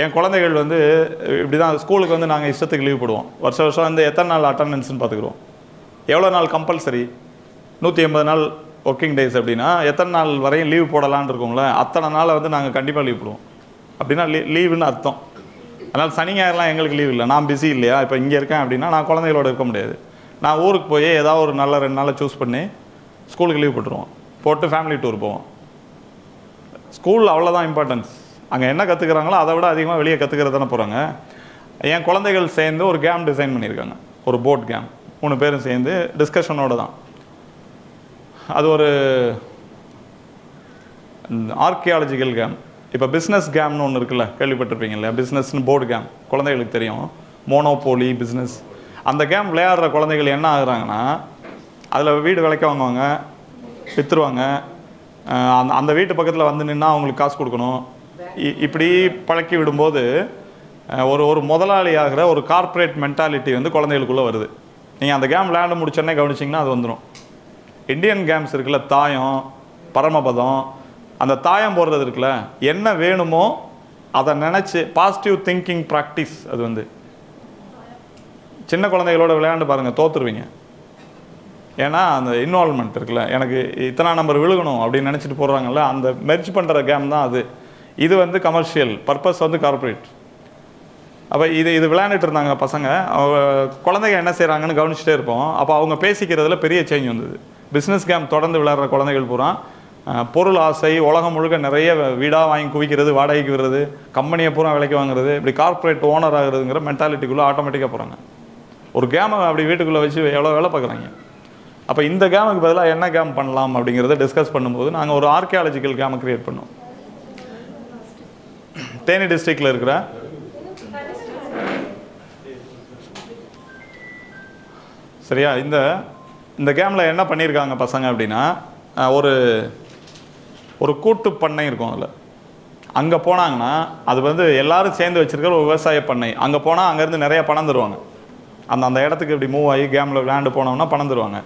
என் குழந்தைகள் வந்து இப்படி தான் ஸ்கூலுக்கு வந்து நாங்கள் இஷ்டத்துக்கு லீவ் போடுவோம். வருஷம் வருஷம் வந்து எத்தனை நாள் அட்டண்டன்ஸ்னு பார்த்துக்குறோம். எவ்வளோ நாள் கம்பல்சரி நூற்றி எண்பது நாள் ஒர்க்கிங் டேஸ் அப்படின்னா எத்தனை நாள் வரையும் லீவ் போடலான்னு இருக்கோங்களே அத்தனை நாளை வந்து நாங்கள் கண்டிப்பாக லீவ் போடுவோம். அப்படின்னா லீ லீவுன்னு அர்த்தம். அதனால் சனி ஞாயிறெலாம் எங்களுக்கு லீவ் இல்லை. நான் பிஸி இல்லையா? இப்போ இங்கே இருக்கேன் அப்படின்னா நான் குழந்தைகளோட இருக்க முடியாது. நான் ஊருக்கு போய் ஏதாவது ஒரு நல்ல ரெண்டு நாளை சூஸ் பண்ணி ஸ்கூலுக்கு லீவ் போட்டுருவோம். போட்டு ஃபேமிலி டூர் போவோம். ஸ்கூல் அவ்வளோதான் இம்பார்ட்டன்ஸ் அங்கே என்ன கற்றுக்குறாங்களோ அதை விட அதிகமாக வெளியே கற்றுக்கிறது தானே போகிறாங்க என் குழந்தைகள் சேர்ந்து ஒரு கேம் டிசைன் பண்ணியிருக்காங்க. ஒரு போட் கேம் மூணு பேரும் சேர்ந்து டிஸ்கஷனோட தான். அது ஒரு ஆர்கியாலஜிக்கல் கேம் இப்போ பிஸ்னஸ் கேம்னு ஒன்று இருக்குல்ல கேள்விப்பட்டிருப்பீங்க இல்லையா? பிஸ்னஸ்னு போர்டு கேம் குழந்தைகளுக்கு தெரியும். மோனோபோலி பிஸ்னஸ் அந்த கேம் விளையாடுற குழந்தைகள் என்ன ஆகுறாங்கன்னா அதில் வீடு விலைக்கு வாங்குவாங்க விற்றுருவாங்க அந்த அந்த வீட்டு பக்கத்தில் வந்து நின்னா அவங்களுக்கு காசு கொடுக்கணும். இப்படி பழக்கி விடும்போது ஒரு ஒரு முதலாளி ஆகிற ஒரு கார்ப்பரேட் மென்டாலிட்டி வந்து குழந்தைகளுக்குள்ளே வருது. நீங்கள் அந்த கேம் விளையாண்டு முடிச்சோடனே கவனிச்சிங்கன்னா அது வந்துடும் இந்தியன் கேம்ஸ் இருக்குல்ல தாயம் பரமபதம் அந்த தாயம் போடுறது இருக்குல்ல என்ன வேணுமோ அதை நினச்சி பாசிட்டிவ் திங்கிங் ப்ராக்டிஸ் அது வந்து. சின்ன குழந்தைகளோட விளையாண்டு பாருங்கள் தோற்றுருவீங்க ஏன்னா அந்த இன்வால்மெண்ட் இருக்குல்ல எனக்கு இத்தனை நம்பர் விழுகணும் அப்படின்னு நினச்சிட்டு போடுறாங்கல்ல அந்த மெர்ஜ் பண்ணுற கேம் தான் அது. இது வந்து கமர்ஷியல் பர்பஸ் வந்து கார்ப்பரேட் அப்போ இது இது விளையாண்டுட்டு இருந்தாங்க பசங்க. அவங்க குழந்தைங்க என்ன செய்கிறாங்கன்னு கவனிச்சுட்டே இருப்போம். அப்போ அவங்க பேசிக்கிறதுல பெரிய சேஞ்ச் வந்தது. பிஸ்னஸ் கேம் தொடர்ந்து விளையாடுற குழந்தைகள் பூரா பொருள் ஆசை உலகம் முழுக்க நிறைய வீடாக வாங்கி குவிக்கிறது வாடகைக்கு விடுறது கம்பெனியை பூரா விலைக்கு வாங்குறது இப்படி கார்ப்பரேட் ஓனர் ஆகுறதுங்கிற மென்டாலிட்டிக்குள்ளே ஆட்டோமேட்டிக்காக போகிறாங்க ஒரு கேமை அப்படி வீட்டுக்குள்ளே வச்சு எவ்வளோ வேலை பார்க்குறாங்க? அப்போ இந்த கேமுக்கு பதிலாக என்ன கேம் பண்ணலாம் அப்படிங்கிறத டிஸ்கஸ் பண்ணும்போது நாங்கள் ஒரு ஆர்கியாலஜிக்கல் கேமை கிரியேட் பண்ணோம். தேனி டிஸ்ட்ரிக்டில் இருக்கிற? சரியா இந்த இந்த கேமில் என்ன பண்ணியிருக்காங்க பசங்க அப்படின்னா ஒரு ஒரு கூட்டு பண்ணை இருக்கும் அதில். அங்கே போனாங்கன்னா அது வந்து எல்லாரும் சேர்ந்து வச்சுருக்கிற ஒரு விவசாய பண்ணை. அங்கே போனால் அங்கேருந்து நிறையா பணம் தருவாங்க. அந்த அந்த இடத்துக்கு இப்படி மூவ் ஆகி கேமில் விளையாண்டு போனோம்னா பணம் தருவாங்க.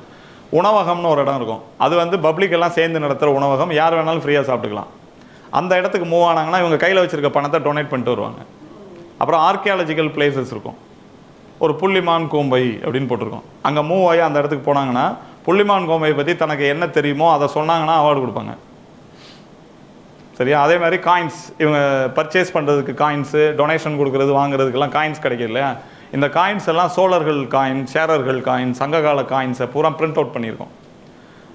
உணவகம்னு ஒரு இடம் இருக்கும். அது வந்து பப்ளிக் எல்லாம் சேர்ந்து நடத்துகிற உணவகம். யார் வேணாலும் ஃப்ரீயாக சாப்பிட்டுக்கலாம். அந்த இடத்துக்கு மூவ் ஆனாங்கன்னா இவங்க கையில் வச்சுருக்க பணத்தை டொனேட் பண்ணிட்டு வருவாங்க. அப்புறம் ஆர்கியாலஜிக்கல் பிளேசஸ் இருக்கும். ஒரு புள்ளிமான் கோம்பை அப்படின்னு போட்டிருக்கோம். அங்கே மூவ் ஆகி அந்த இடத்துக்கு போனாங்கன்னா புள்ளிமான் கோம்பை பற்றி தனக்கு என்ன தெரியுமோ அதை சொன்னாங்கன்னா அவார்டு கொடுப்பாங்க. சரியா? அதே மாதிரி காயின்ஸ் இவங்க பர்ச்சேஸ் பண்ணுறதுக்கு காயின்ஸு டொனேஷன் கொடுக்கறது வாங்குறதுக்கெல்லாம் காயின்ஸ் கிடைக்கும் இல்லையா? இந்த காயின்ஸ் எல்லாம் சோழர்கள் காயின் சேரர்கள் காயின் சங்ககால காயின்ஸை பூரா பிரிண்ட் அவுட் பண்ணியிருக்கோம்.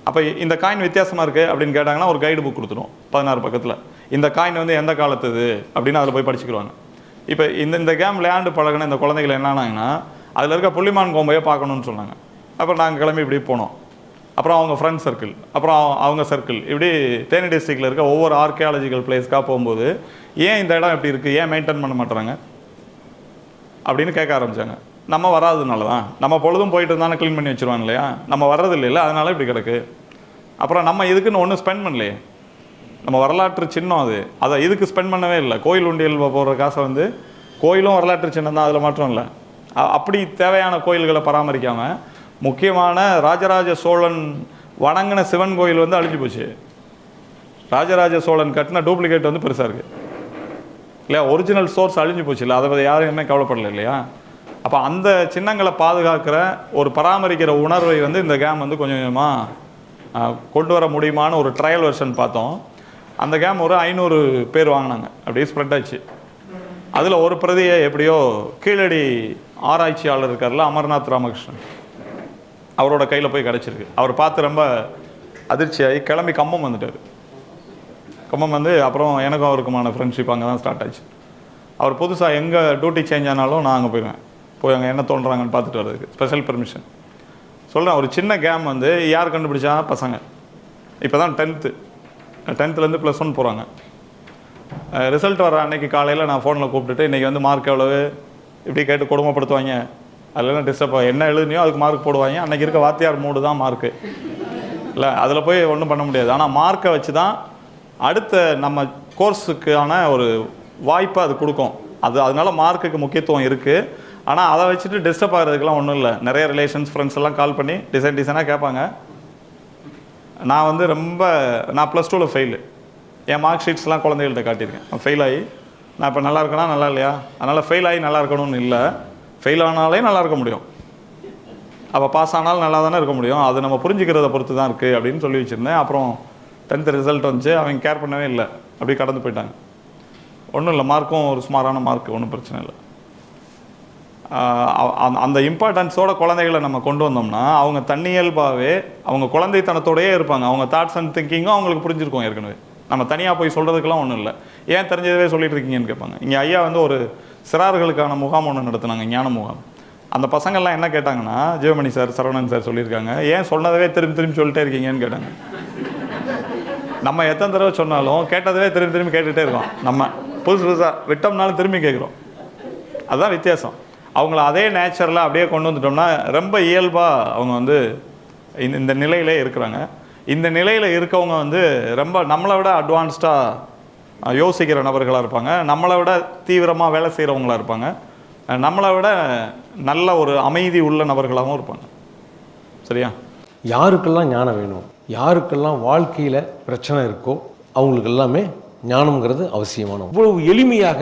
அப்போ இந்த காயின் வித்தியாசமாக இருக்குது அப்படின்னு கேட்டாங்கன்னா ஒரு கைடு புக் கொடுத்துரும் பதினாறு பக்கத்தில். இந்த காயின் வந்து எந்த காலத்துது அப்படின்னு அதில் போய் படிச்சுக்கிடுவாங்க. இப்போ இந்த இந்த கேம் விளையாண்டு பழகின இந்த குழந்தைகள் என்னானாங்கன்னா அதில் இருக்க புள்ளிமான் கோம்பையை பார்க்கணும்னு சொன்னாங்க. அப்புறம் நாங்கள் கிளம்பி இப்படி போனோம். அப்புறம் அவங்க ஃப்ரெண்ட் சர்க்கிள் அப்புறம் அவங்க சர்க்கிள் இப்படி தேனி டிஸ்ட்ரிக்டில் இருக்க ஒவ்வொரு ஆர்கியாலஜிக்கல் பிளேஸ்க்காக போகும்போது ஏன் இந்த இடம் இப்படி இருக்குது ஏன் மெயின்டைன் பண்ண மாட்டுறாங்க? அப்படின்னு கேட்க ஆரம்பித்தாங்க நம்ம வராததுனால தான் நம்ம பொழுதும் போயிட்டு இருந்தாலும் க்ளீன் பண்ணி வச்சிருவாங்க இல்லையா? நம்ம வர்றது இல்லைல்ல அதனால இப்படி கிடக்கு. அப்புறம் நம்ம இதுக்குன்னு ஒன்றும் ஸ்பெண்ட் பண்ணலையே. நம்ம வரலாற்று சின்னம் அது. அதை இதுக்கு ஸ்பெண்ட் பண்ணவே இல்லை. கோயில் உண்டியல் போடுற காசை வந்து கோயிலும் வரலாற்று சின்னம் தான் அதில் மாற்றம் இல்லை. அப்படி தேவையான கோயில்களை பராமரிக்காமல் முக்கியமான ராஜராஜ சோழன் வணங்கின சிவன் கோயில் வந்து அழிஞ்சு போச்சு. ராஜராஜ சோழன் கட்டின டூப்ளிகேட் வந்து பெருசாக இருக்குது இல்லையா? ஒரிஜினல் சோர்ஸ் அழிஞ்சு போச்சு. இல்லை அதை பற்றி யாருமே கவலைப்படல இல்லையா? அப்போ அந்த சின்னங்களை பாதுகாக்கிற ஒரு பராமரிக்கிற உணர்வை வந்து இந்த கேம் வந்து கொஞ்சம் கொஞ்சமாக கொண்டு வர முடியுமான்னு ஒரு ட்ரையல் வெர்ஷன் பார்த்தோம். அந்த கேம் ஒரு ஐநூறு பேர் வாங்கினாங்க. அப்படியே ஸ்ப்ரெட் ஆச்சு. அதில் ஒரு பிரதியை எப்படியோ கீழடி ஆராய்ச்சியாளர் இருக்கார்ல அமர்நாத் ராமகிருஷ்ணன். அவரோட கையில் போய் கிடச்சிருக்கு. அவர் பார்த்து ரொம்ப அதிர்ச்சியாகி கிளம்பி கம்பம் வந்துட்டார். கம்பம் வந்து அப்புறம் எனக்கும் அவருக்குமான ஃப்ரெண்ட்ஷிப் அங்கே தான் ஸ்டார்ட் ஆச்சு. அவர் புதுசாக எங்கே டியூட்டி சேஞ்ச் ஆனாலும் நான் அங்கே போயிடுவேன். போய் அங்கே என்ன தோன்றாங்கன்னு பார்த்துட்டு வர்றதுக்கு. ஸ்பெஷல் பெர்மிஷன் சொல்கிறேன் ஒரு சின்ன கேம் வந்து யார் கண்டுபிடிச்சா? பசங்க. இப்போ தான் டென்த்து டென்த்துலேருந்து ப்ளஸ் ஒன் போகிறாங்க ரிசல்ட் வர அன்னைக்கு காலையில் நான் ஃபோனில் கூப்பிட்டுட்டு இன்றைக்கி வந்து மார்க் எவ்வளவு? இப்படி கேட்டு கொடுமைப்படுத்துவாங்க. அதெல்லாம் டிஸ்டர்ப் என்ன எழுதுனியோ அதுக்கு மார்க் போடுவாங்க. அன்றைக்கி இருக்க வாத்தியார் மூடு தான் மார்க்கு இல்லை அதில் போய் ஒன்றும் பண்ண முடியாது. ஆனால் மார்க்கை வச்சு தான் அடுத்த நம்ம கோர்ஸுக்கான ஒரு வாய்ப்பை அது கொடுக்கும். அது அதனால மார்க்குக்கு முக்கியத்துவம் இருக்குது ஆனால் அதை வச்சுட்டு டிஸ்டர்ப் ஆகிறதுக்கெல்லாம் ஒன்றும் இல்லை. நிறைய ரிலேஷன்ஸ் ஃப்ரெண்ட்ஸ் எல்லாம் கால் பண்ணி டிசைன் டிசைனாக கேட்பாங்க. நான் வந்து ரொம்ப நான் ப்ளஸ் டூவில் ஃபெயிலு என் மார்க் ஷீட்ஸ்லாம் குழந்தைகள்கிட்ட காட்டியிருக்கேன். ஃபெயில் ஆகி நான் இப்போ நல்லா இருக்கேனா நல்லா இல்லையா? அதனால் ஃபெயில் ஆகி நல்லா இருக்கணும்னு இல்லை. ஃபெயில் ஆனாலே நல்லா இருக்க முடியும். அப்போ பாஸ் ஆனாலும் நல்லா தானே இருக்க முடியும். அது நம்ம புரிஞ்சுக்கிறத பொறுத்து தான் இருக்குது அப்படின்னு சொல்லி வச்சுருந்தேன். அப்புறம் டென்த்து ரிசல்ட் வந்துச்சு. அவங்க கேர் பண்ணவே இல்லை. அப்படியே கடந்து போயிட்டாங்க. ஒன்றும் இல்லை. மார்க்கும் ஒரு சுமாரான மார்க் ஒன்றும் பிரச்சனை இல்லை. அந்த- அந்த இம்பார்ட்டன்ஸோட குழந்தைகளை நம்ம கொண்டு வந்தோம்னா அவங்க தன்னியல்பாகவே அவங்க குழந்தைத்தனத்தோடையே இருப்பாங்க. அவங்க தாட்ஸ் அண்ட் திங்கிங்கும் அவங்களுக்கு புரிஞ்சிருக்கும் ஏற்கனவே. நம்ம தனியாக போய் சொல்கிறதுக்கெல்லாம் ஒன்றும் இல்லை. ஏன் தெரிஞ்சதவே சொல்லிட்டு இருக்கீங்கன்னு கேட்பாங்க. இங்கே ஐயா வந்து ஒரு சிறார்களுக்கான முகாம் ஒன்று நடத்துனாங்க ஞான முகாம். அந்த பசங்கள்லாம் என்ன கேட்டாங்கன்னா ஜீவமணி சார் சரவணன் சார் சொல்லியிருக்காங்க. ஏன் சொன்னதவே திரும்பி திரும்பி சொல்லிட்டே இருக்கீங்கன்னு கேட்டாங்க. நம்ம எத்தனை தடவை சொன்னாலும் கேட்டதவே திரும்பி திரும்பி கேட்டுகிட்டே இருக்கோம். நம்ம புதுசு புதுசாக விட்டோம்னாலும் திரும்பி கேட்குறோம். அதுதான் வித்தியாசம். அவங்கள அதே நேச்சுரலாக அப்படியே கொண்டு வந்துட்டோம்னா ரொம்ப இயல்பாக அவங்க வந்து இந்த இந்த நிலையிலே இருக்கிறாங்க. இந்த நிலையில் இருக்கவங்க வந்து ரொம்ப நம்மளை விட அட்வான்ஸ்டாக யோசிக்கிற நபர்களாக இருப்பாங்க. நம்மளை விட தீவிரமாக வேலை செய்கிறவங்களா இருப்பாங்க. நம்மளை விட நல்ல ஒரு அமைதி உள்ள நபர்களாகவும் இருப்பாங்க. சரியா? யாருக்கெல்லாம் ஞானம் வேணும் யாருக்கெல்லாம் வாழ்க்கையில் பிரச்சனை இருக்கோ அவங்களுக்கு எல்லாமே ஞானம்ங்கிறது அவசியமான இவ்வளவு எளிமையாக